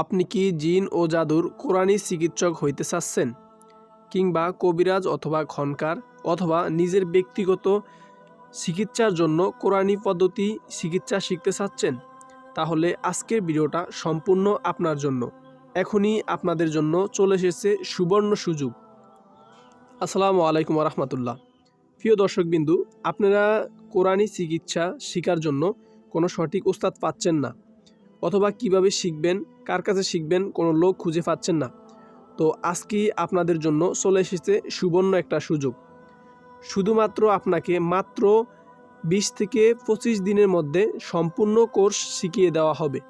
আপনি কি জিন ও জাদুর কোরআনী চিকিৎসক হইতে চাচ্ছেন? কিংবা কবিরাজ অথবা খনকার, অথবা নিজের ব্যক্তিগত চিকিৎসার জন্য কোরআনী পদ্ধতি চিকিৎসা শিখতে চাচ্ছেন? তাহলে আজকের ভিডিওটা সম্পূর্ণ আপনার জন্য। এখনই আপনাদের জন্য চলে এসেছে সুবর্ণ সুযোগ। আসসালামু আলাইকুম রহমতুল্লাহ প্রিয় দর্শকবিন্দু, আপনারা কোরআনী চিকিৎসা শেখার জন্য কোনো সঠিক উস্তাদ পাচ্ছেন না। অথবা কীভাবে শিখবেন, কার কাছে শিখবেন, কোনো লোক খুঁজে পাচ্ছেন না। তো আজকে আপনাদের জন্য চলে এসেছে সুবর্ণ একটা সুযোগ। শুধুমাত্র আপনাকে মাত্র বিশ থেকে পঁচিশ দিনের মধ্যে সম্পূর্ণ কোর্স শিখিয়ে দেওয়া হবে।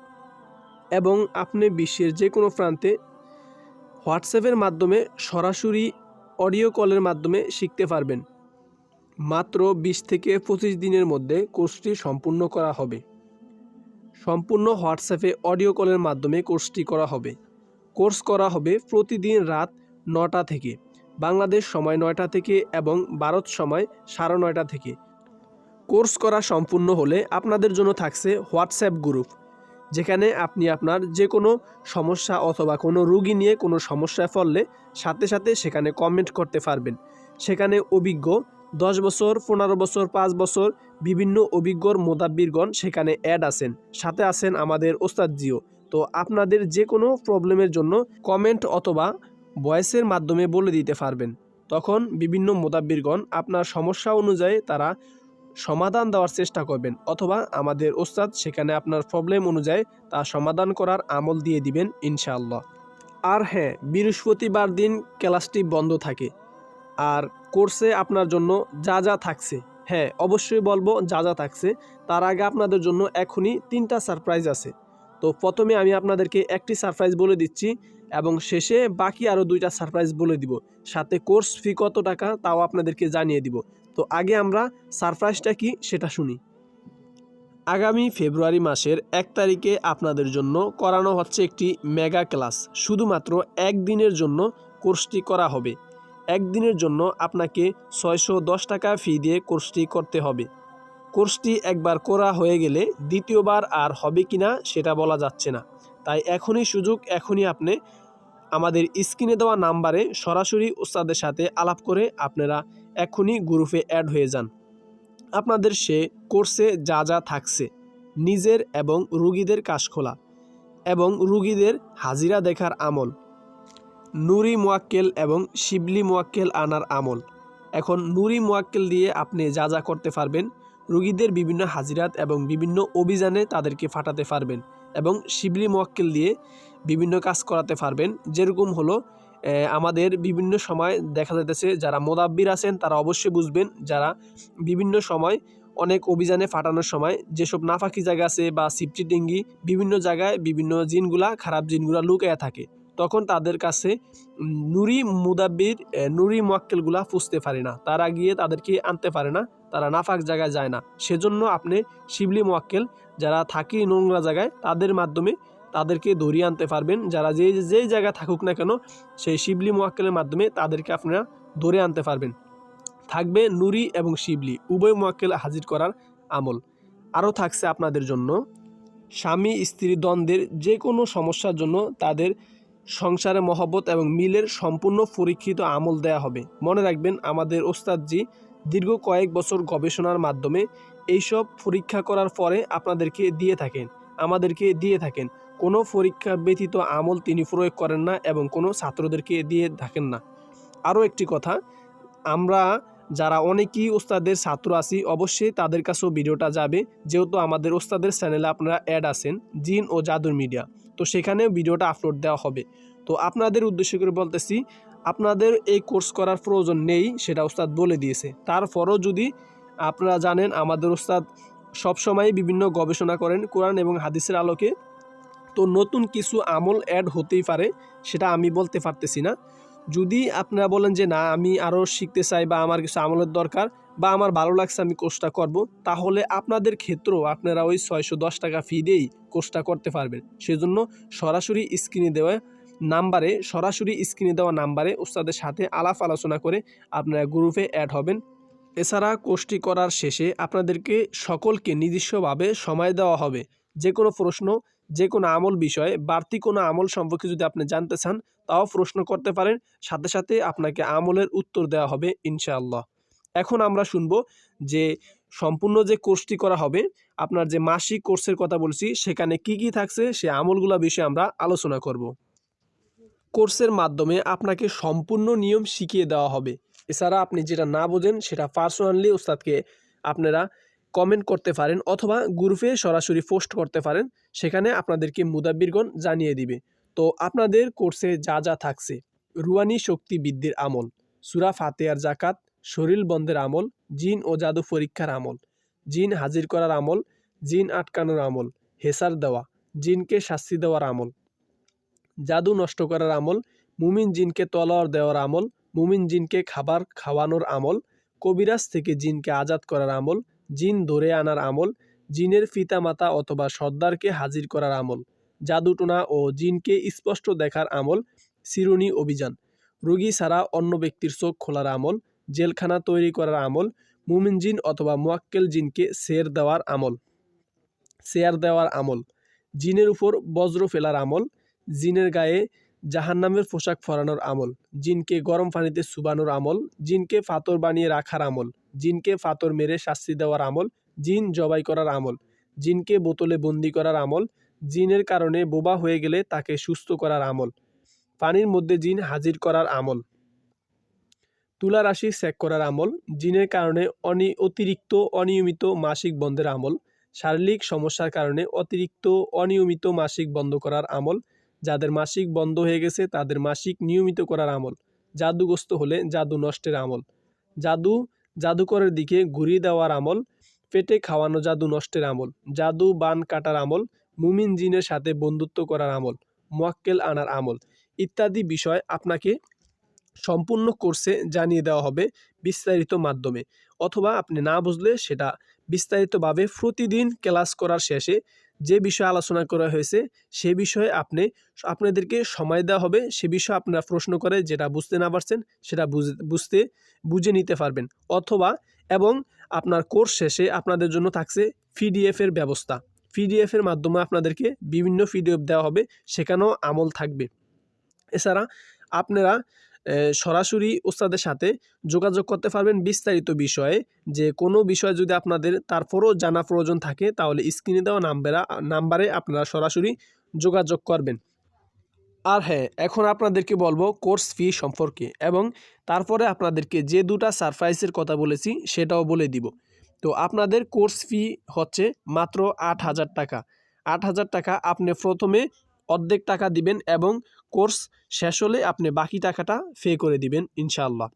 এবং আপনি বিশ্বের যে কোনো প্রান্তে হোয়াটসঅ্যাপের মাধ্যমে সরাসরি অডিও কলের মাধ্যমে শিখতে পারবেন। মাত্র বিশ থেকে পঁচিশ দিনের মধ্যে কোর্সটি সম্পূর্ণ করা হবে। সম্পূর্ণ হোয়াটসঅ্যাপে অডিও কলের মাধ্যমে কোর্সটি করা হবে। কোর্স করা হবে প্রতিদিন রাত নটা থেকে, বাংলাদেশ সময় নয়টা থেকে এবং ভারত সময় সাড়ে নয়টা থেকে। কোর্স করা সম্পূর্ণ হলে আপনাদের জন্য থাকছে হোয়াটসঅ্যাপ গ্রুপ, যেখানে আপনি আপনার যে কোনো সমস্যা অথবা কোনো রুগী নিয়ে কোনো সমস্যায় পড়লে সাথে সাথে সেখানে কমেন্ট করতে পারবেন। সেখানে অভিজ্ঞ দশ বছর, পনেরো বছর, পাঁচ বছর বিভিন্ন অভিজ্ঞর মোদাব্বিরগণ সেখানে অ্যাড আছেন। সাথে আছেন আমাদের ওস্তাদজিও তো আপনাদের যে কোনো প্রবলেমের জন্য কমেন্ট অথবা ভয়েসের মাধ্যমে বলে দিতে পারবেন। তখন বিভিন্ন মোদাব্বিরগণ আপনার সমস্যা অনুযায়ী তারা সমাধান দেওয়ার চেষ্টা করবেন অথবা আমাদের ওস্তাদ সেখানে আপনার প্রবলেম অনুযায়ী তা সমাধান করার আমল দিয়ে দিবেন ইনশাআল্লাহ। আর হ্যাঁ বৃহস্পতিবার দিন ক্লাসটি বন্ধ থাকে। আর কোর্সে আপনার জন্য যা যা থাকছে। হ্যাঁ অবশ্যই বলব যা যা থাকছে, তার আগে আপনাদের জন্য এখনই তিনটা সারপ্রাইজ আছে। তো প্রথমে আমি আপনাদেরকে একটি সারপ্রাইজ বলে দিচ্ছি এবং শেষে বাকি আরও দুইটা সারপ্রাইজ বলে দিব। সাথে কোর্স ফি কত টাকা তাও আপনাদেরকে জানিয়ে দিব। তো আগে আমরা সারপ্রাইজটা কি সেটা শুনি। আগামী ফেব্রুয়ারি মাসের এক তারিখে আপনাদের জন্য করানো হচ্ছে একটি মেগা ক্লাস শুধুমাত্র একদিনের জন্য কোর্সটি করা হবে। একদিনের জন্য আপনাকে ছয়শো দশ টাকা ফি দিয়ে কোর্সটি করতে হবে। কোর্সটি একবার করা হয়ে গেলে দ্বিতীয়বার আর হবে কিনা সেটা বলা যাচ্ছে না। তাই এখনই সুযোগ, এখনই আপনি আমাদের স্ক্রিনে দেওয়া নাম্বারে সরাসরি ওস্তাদের সাথে আলাপ করে আপনারা এখনই গ্রুপে অ্যাড হয়ে যান। আপনাদের সে কোর্সে যা যা থাকছে, নিজের এবং রুগীদের কাশ খোলা এবং রুগীদের হাজিরা দেখার আমল নুরি মোয়াক্কেল এবং শিবলি মোয়াক্কেল আনার আমল। এখন নুরি মোয়াক্কেল দিয়ে আপনি যা যা করতে পারবেন, রুগীদের বিভিন্ন হাজিরাত এবং বিভিন্ন অভিযানে তাদেরকে ফাটাতে পারবেন এবং শিবলি মোয়াক্কেল দিয়ে বিভিন্ন কাজ করাতে পারবেন। যেরকম হলো আমাদের বিভিন্ন সময় দেখা যাইতেছে, যারা মোদাব্বির আছেন তারা অবশ্যই বুঝবেন, যারা বিভিন্ন সময় অনেক অভিযানে ফাটানোর সময় যেসব নাফাকি জায়গা আছে বা সিপটি ডিঙ্গি বিভিন্ন জায়গায় বিভিন্ন জিনগুলা, খারাপ জিনগুলা লুকায়া থাকে। তখন তাদের কাছে নুরি মুদাব্বির নুরি মোয়াক্কেলগুলা পুষতে পারে না। তারা গিয়ে তাদেরকে আনতে পারে না। তারা নাফাক জায়গায় যায় না। সেজন্য আপনি শিবলি মোয়াক্কেল যারা থাকি নোংরা জায়গায়, তাদের মাধ্যমে তাদেরকে ধরিয়ে আনতে পারবেন। যারা যে যেই জায়গায় থাকুক না কেন, সেই শিবলি মোয়াক্কেলের মাধ্যমে তাদেরকে আপনারা ধরে আনতে পারবেন। থাকবে নুরি এবং শিবলি, উভয় মোয়াক্কেল হাজির করার আমল। আরও থাকছে আপনাদের জন্য স্বামী স্ত্রী দ্বন্দ্বের যে কোনো সমস্যার জন্য তাদের সংসারে মহব্বত এবং মিলের সম্পূর্ণ পরীক্ষিত আমল দেয়া হবে। মনে রাখবেন, আমাদের ওস্তাদজি দীর্ঘ কয়েক বছর গবেষণার মাধ্যমে এইসব পরীক্ষা করার পরে আপনাদেরকে দিয়ে থাকেন, আমাদেরকে দিয়ে থাকেন। কোনো পরীক্ষা ব্যতীত আমল তিনি প্রয়োগ করেন না এবং কোনো ছাত্রদেরকে দিয়ে থাকেন না। আরও একটি কথা, আমরা যারা অনেকেই ওস্তাদের ছাত্র আছি, অবশ্যই তাদের কাছেও ভিডিওটা যাবে। যেহেতু আমাদের ওস্তাদের চ্যানেলে আপনারা অ্যাড আছেন, জিন ও জাদুর মিডিয়া। তো সেখানেও ভিডিওটা আপলোড দেওয়া হবে। তো আপনাদের উদ্দেশ্য করে বলতেছি, আপনাদের এই কোর্স করার প্রয়োজন নেই, সেটা ওস্তাদ বলে দিয়েছে। তারপরও যদি আপনারা জানেন, আমাদের ওস্তাদ সবসময় বিভিন্ন গবেষণা করেন কোরআন এবং হাদিসের আলোকে। তো নতুন কিছু আমল অ্যাড হতেই পারে, সেটা আমি বলতে পারতেছি না। যদি আপনারা বলেন যে, না, আমি আরও শিখতে চাই বা আমার কিছু আমলের দরকার বা আমার ভালো লাগছে, আমি কোর্সটা করব, তাহলে আপনাদের ক্ষেত্রেও আপনারা ওই ছয়শো দশ টাকা ফি দিয়েই কোর্সটা করতে পারবেন। সেজন্য সরাসরি স্ক্রিনে দেওয়া নাম্বারে, সরাসরি স্ক্রিনে দেওয়া নাম্বারে উস্তাদের সাথে আলাপ আলোচনা করে আপনারা গ্রুপে অ্যাড হবেন। এছাড়া কোর্সটি করার শেষে আপনাদেরকে সকলকে নিজস্বভাবে সময় দেওয়া হবে। যে কোনো প্রশ্ন যে কোনো আমল বিষয়ে বাড়তি কোনো আমল সম্পর্কে যদি আপনি জানতে চান, তাও প্রশ্ন করতে পারেন। সাথে সাথে আপনাকে আমলের উত্তর দেওয়া হবে ইনশাআল্লাহ। এখন আমরা শুনব যে সম্পূর্ণ যে কোর্সটি করা হবে, আপনার যে মাসিক কোর্সের কথা বলছি, সেখানে কি কি থাকছে, সে আমলগুলো বিষয়ে আমরা আলোচনা করব। কোর্সের মাধ্যমে আপনাকে সম্পূর্ণ নিয়ম শিখিয়ে দেওয়া হবে। এছাড়া আপনি যেটা না বোঝেন, সেটা পার্সোনালি ওস্তাদকে আপনারা কমেন্ট করতে পারেন অথবা গ্রুপে সরাসরি পোস্ট করতে পারেন, সেখানে আপনাদেরকে মুদাব্বিরগণ জানিয়ে দিবে। তো আপনাদের কোর্সে যা যা থাকছে, রুয়ানি শক্তি বৃদ্ধির আমল, সুরা ফাতেয়ার জাকাত শরীর বন্ধের আমল, জিন ও জাদু পরীক্ষার আমল, জিন হাজির করার আমল, জিন আটকানোর আমল, হেসার দেওয়া, জিনকে শাস্তি দেওয়ার আমল, জাদু নষ্ট করার আমল, মুমিন জিনকে তলোয়ার দেওয়ার আমল, মুমিন জিনকে খাবার খাওয়ানোর আমল, কবিরাজ থেকে জিনকে আজাদ করার আমল জিন ধরে আনার আমল, জিনের পিতামাতা অথবা সর্দারকে হাজির করার আমল, জাদুটোনা ও জিনকে স্পষ্ট দেখার আমল, সিরুনি অভিযান। রোগী ছাড়া অন্য ব্যক্তির চোখ খোলার আমল, জেলখানা তৈরি করার আমল, মুমিন জিন অথবা মোয়াক্কেল জিনকে সের দেওয়ার আমল। শেয়ার দেওয়ার আমল, জিনের উপর বজ্র ফেলার আমল, জিনের গায়ে জাহান্নামের পোশাক ফরানোর আমল, জিনকে গরম পানিতে সুবানোর আমল, জিনকে ফাতর বানিয়ে রাখার আমল। জিনকে ফাতর মেরে শাস্তি দেওয়ার আমল, জিন জবাই করার আমল, জিনকে বোতলে বন্দি করার আমল, জিনের কারণে বোবা হয়ে গেলে তাকে সুস্থ করার আমল, পানির মধ্যে জিন হাজির করার আমল। তুলা রাশি চেক করার আমল, জিনের কারণে অনি অতিরিক্ত অনিয়মিত মাসিক বন্ধের আমল, শারীরিক সমস্যার কারণে অতিরিক্ত অনিয়মিত মাসিক বন্ধ করার আমল, যাদের মাসিক বন্ধ হয়ে গেছে তাদের মাসিক নিয়মিত করার আমল, জাদুগ্রস্ত হলে জাদু নষ্টের আমল, জাদু জাদুকরের দিকে ঘুরিয়ে দেওয়ার আমল, পেটে খাওয়ানো জাদু নষ্টের আমল, জাদু বান কাটার আমল, মুমিন জিনের সাথে বন্ধুত্ব করার আমল, মোয়াক্কেল আনার আমল ইত্যাদি বিষয় আপনাকে সম্পূর্ণ কোর্সে জানিয়ে দেওয়া হবে বিস্তারিত মাধ্যমে। অথবা আপনি না বুঝলে সেটা বিস্তারিতভাবে প্রতিদিন ক্লাস করার শেষে যে বিষয়ে আলোচনা করা হয়েছে, সে বিষয়ে আপনি, আপনাদেরকে সময় দেওয়া হবে, সে বিষয়ে আপনারা প্রশ্ন করে যেটা বুঝতে না পারছেন, সেটা বুঝ- বুঝতে, বুঝে নিতে পারবেন। অথবা, এবং আপনার কোর্স শেষে আপনাদের জন্য থাকছে পিডিএফ এর ব্যবস্থা। পিডিএফ এর মাধ্যমে আপনাদেরকে বিভিন্ন পিডিএফ দেওয়া হবে, সেখানেও আমল থাকবে। এছাড়া, আপনারা সরাসরি ওস্তাদের সাথে যোগাযোগ করতে পারবেন বিস্তারিত বিষয়ে। যে কোনো বিষয় যদি আপনাদের তারপরও জানা প্রয়োজন থাকে, তাহলে স্ক্রিনে দেওয়া নাম্বারে নাম্বারে আপনারা সরাসরি যোগাযোগ করবেন। আর হ্যাঁ এখন আপনাদেরকে বলব কোর্স ফি সম্পর্কে এবং তারপরে আপনাদেরকে যে দুটা সারপ্রাইজের কথা বলেছি সেটাও বলে দিব। তো আপনাদের কোর্স ফি হচ্ছে মাত্র আট হাজার টাকা। আট হাজার টাকা আপনি প্রথমে অর্ধেক টাকা দিবেন এবং কোর্স শেষ হলে আপনি বাকি টাকাটা পে করে দিবেন, ইনশাআল্লাহ।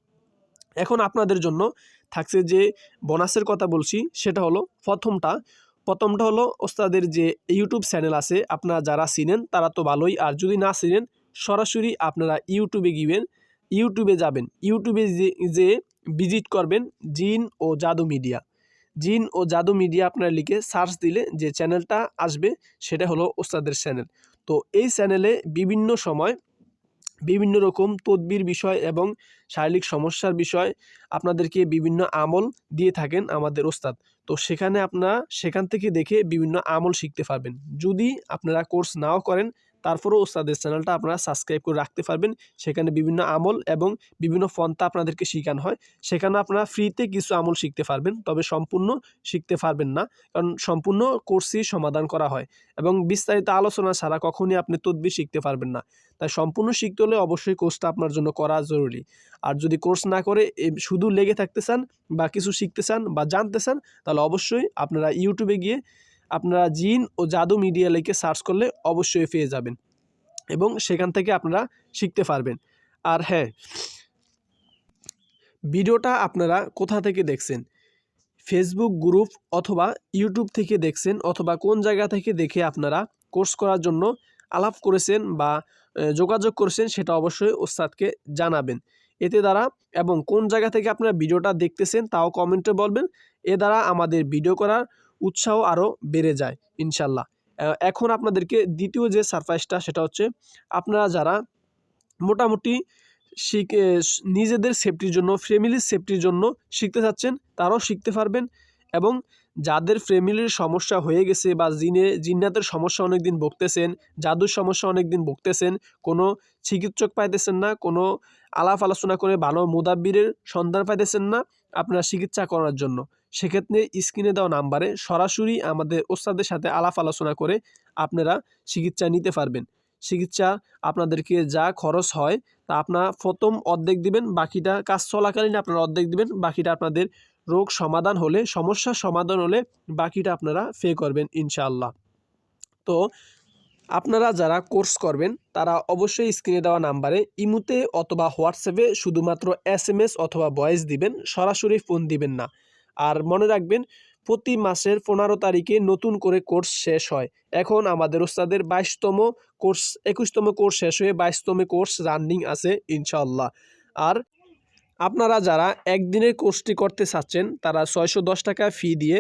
এখন আপনাদের জন্য থাকছে যে বোনাসের কথা বলছি, সেটা হলো প্রথমটা। প্রথমটা হলো ওস্তাদের যে ইউটিউব চ্যানেল আছে, আপনারা যারা চিনেন, তারা তো ভালোই। আর যদি না চিনেন, সরাসরি আপনারা ইউটিউবে গিয়েন ইউটিউবে যাবেন। ইউটিউবে যে যে ভিজিট করবেন জিন ও জাদু মিডিয়া জিন ও জাদু মিডিয়া আপনারা লিখে সার্চ দিলে যে চ্যানেলটা আসবে, সেটা হলো ওস্তাদের চ্যানেল। তো এই চ্যানেলে বিভিন্ন সময় বিভিন্ন রকম তদবির বিষয় এবং শারীরিক সমস্যার বিষয় আপনাদেরকে বিভিন্ন আমল দিয়ে থাকেন আমাদের ওস্তাদ। তো সেখানে আপনারা সেখান থেকে দেখে বিভিন্ন আমল শিখতে পারবেন। যদি আপনারা কোর্স নাও করেন তারপরেও ওস্তাদের চ্যানেলটা আপনারা সাবস্ক্রাইব করে রাখতে পারবেন। সেখানে বিভিন্ন আমল এবং বিভিন্ন ফন্তা আপনাদেরকে শেখানো হয়। সেখানে আপনারা ফ্রিতে কিছু আমল শিখতে পারবেন, তবে সম্পূর্ণ শিখতে পারবেন না, কারণ সম্পূর্ণ কোর্সই সমাধান করা হয় এবং বিস্তারিত আলোচনা ছাড়া কখনই আপনি তদবির শিখতে পারবেন না। তাই সম্পূর্ণ শিখতে হলে অবশ্যই কোর্সটা আপনার জন্য করা জরুরি। আর যদি কোর্স না করে শুধু লেগে থাকতে চান বা কিছু শিখতে চান বা জানতে চান, তাহলে অবশ্যই আপনারা ইউটিউবে গিয়ে আপনারা জিন ও জাদু মিডিয়া লিখে সার্চ করলে অবশ্যই পেয়ে যাবেন এবং সেখান থেকে আপনারা শিখতে পারবেন। আর হ্যাঁ ভিডিওটা আপনারা কোথা থেকে দেখছেন? ফেসবুক গ্রুপ অথবা ইউটিউব থেকে দেখছেন অথবা কোন জায়গা থেকে দেখে আপনারা কোর্স করার জন্য আলাপ করেছেন বা যোগাযোগ করেছেন সেটা অবশ্যই ওস্তাদকে জানাবেন। এতে দ্বারা এবং কোন জায়গা থেকে আপনারা ভিডিওটা দেখতেছেন তাও কমেন্টে বলবেন। এ দ্বারা আমাদের ভিডিও করার উৎসাহ আরও বেড়ে যায়, ইনশাল্লাহ। এখন আপনাদেরকে দ্বিতীয় যে সারপ্রাইজটা সেটা হচ্ছে আপনারা যারা মোটামুটি শিখে নিজেদের সেফটির জন্য ফ্যামিলির সেফটির জন্য শিখতে চাচ্ছেন, তারাও শিখতে পারবেন এবং যাদের ফ্যামিলির সমস্যা হয়ে গেছে বা জিনে, জিন্নাতের সমস্যা অনেক দিন ভুগতেছেন, জাদুর সমস্যা অনেক দিন ভুগতেছেন, কোনো চিকিৎসক পাইতেছেন না, কোনো আলাপ আলোচনা করে ভালো মুদাব্বিরের সন্ধান পাইতেছেন না, আপনার চিকিৎসা করার জন্য। সেক্ষেত্রে স্ক্রিনে দেওয়া নাম্বারে সরাসরি আমাদের ওস্তাদের সাথে আলাপ আলোচনা করে আপনারা চিকিৎসা নিতে পারবেন। চিকিৎসা আপনাদেরকে যা খরচ হয় তা আপনার প্রথম অর্ধেক দিবেন, বাকিটা কাজ চলাকালীন আপনারা অর্ধেক দিবেন, বাকিটা আপনাদের রোগ সমাধান হলে, সমস্যার সমাধান হলে বাকিটা আপনারা পে করবেন ইনশাআল্লাহ। তো আপনারা যারা কোর্স করবেন, তারা অবশ্যই স্ক্রিনে দেওয়া নাম্বারে ইমুতে অথবা হোয়াটসঅ্যাপে শুধুমাত্র এস অথবা ভয়েস দিবেন, সরাসরি ফোন দিবেন না। আর মনে রাখবেন, প্রতি মাসের পনেরো তারিখে নতুন করে কোর্স শেষ হয়। এখন আমাদের ওস্তাদের বাইশতম কোর্স, একুশতম কোর্স শেষ হয়ে বাইশতম কোর্স রানিং আছে ইনশাল্লাহ আর আপনারা যারা একদিনের কোর্সটি করতে চাচ্ছেন, তারা ছয়শো দশ টাকা ফি দিয়ে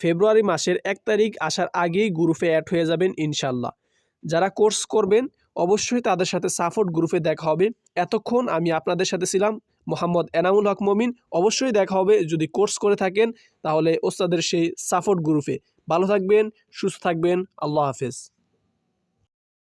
ফেব্রুয়ারি মাসের এক তারিখ আসার আগেই গ্রুপে অ্যাড হয়ে যাবেন ইনশাল্লাহ যারা কোর্স করবেন, অবশ্যই তাদের সাথে সাপোর্ট গ্রুপে দেখা হবে। এতক্ষণ আমি আপনাদের সাথে ছিলাম। মোহাম্মদ এনামুল হক মমিন। অবশ্যই দেখা হবে। যদি কোর্স করে থাকেন, তাহলে ওস্তাদের সেই সাপোর্ট গ্রুপে। ভালো থাকবেন, সুস্থ থাকবেন। আল্লাহ হাফেজ।